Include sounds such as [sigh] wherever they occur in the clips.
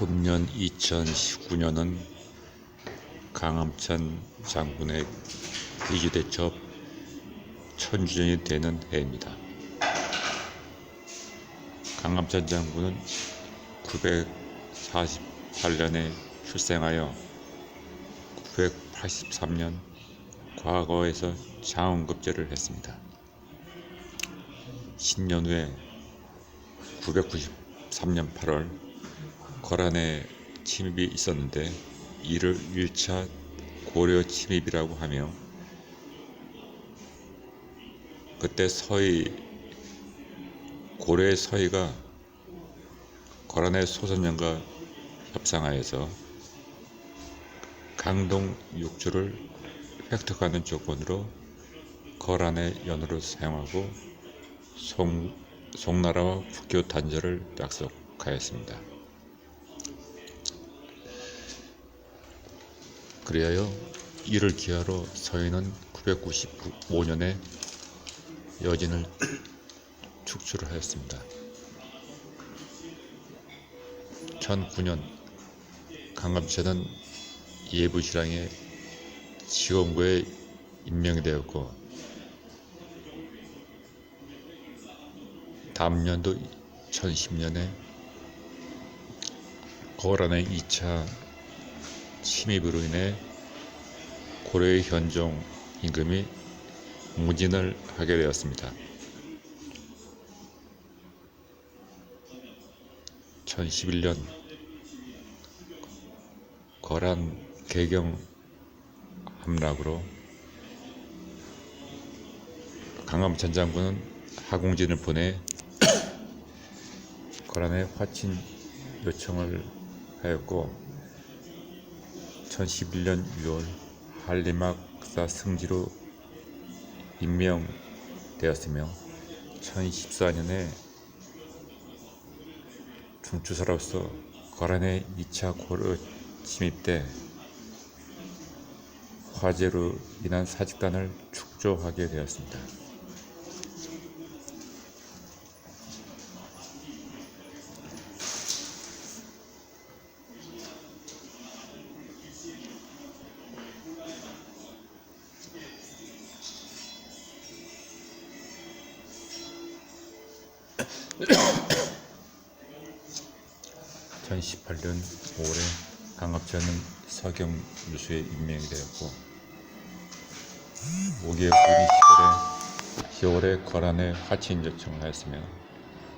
금년 2019년은 강암찬 장군의 귀주대첩 천주년이 되는 해입니다. 강암찬 장군은 948년에 출생하여 983년 과거에서 장원급제를 했습니다. 10년 후에 993년 8월 거란의 침입이 있었는데 이를 1차 고려 침입이라고 하며 그때 서희 고려의 서희가 거란의 소선령과 협상하여서 강동 육주를 획득하는 조건으로 거란의 연호를 사용하고 송, 송나라와 국교 단절을 약속하였습니다. 그리하여 이를 기하로 서인은 995년에 여진을 축출을 하였습니다. 1009년 강감찬은 예부시랑의 지원구에 임명이 되었고 다음 연도 2010년에 거란의 2차 침입으로 인해 고려의 현종 임금이 무진을 하게 되었습니다. 1011년 거란 개경 함락으로 강암찬 장군은 하공진을 보내 [coughs] 거란의 화친 요청을 하였고 2011년 6월 한리막사 승지로 임명되었으며 2014년에 중추사로서 거란의 2차 고려 침입 때 화재로 인한 사직단을 축조하게 되었습니다. (2018년 5월에) 강압자는 서경 유수에 임명이 되었고 5개월 후인 10월에 10월에 거란에 화친 요청을 하였으며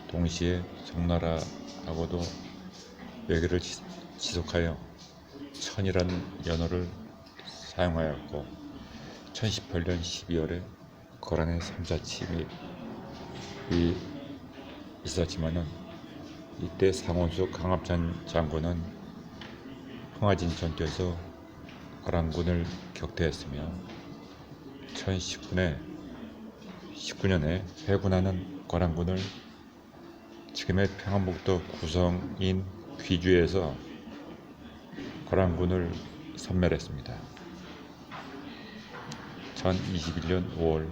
동시에 송나라하고도 외교를 지- 지속하여 천이라는 연호를 사용하였고 2018년 12월에 거란의 3차 침입이 있었지만은 이때 상원수 강압찬 장군은 흥화진 전투에서 거란군을 격퇴했으며 2019년에 19년에 회군하는 거란군을 지금의 평안북도 구성인 귀주에서 거란군을 섬멸했습니다. 2021년 5월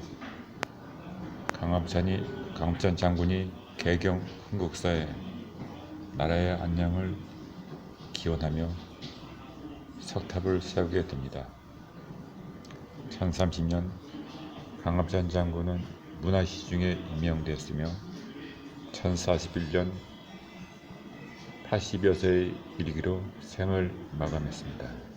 강압찬이 강압찬 장군이 개경 흥국사에 나라의 안녕을 기원하며 석탑을 세우게 됩니다. 1030년 강압찬 장군은 문화시중에 임명되었으며 1041년 80여 세의 일기로 생을 마감했습니다.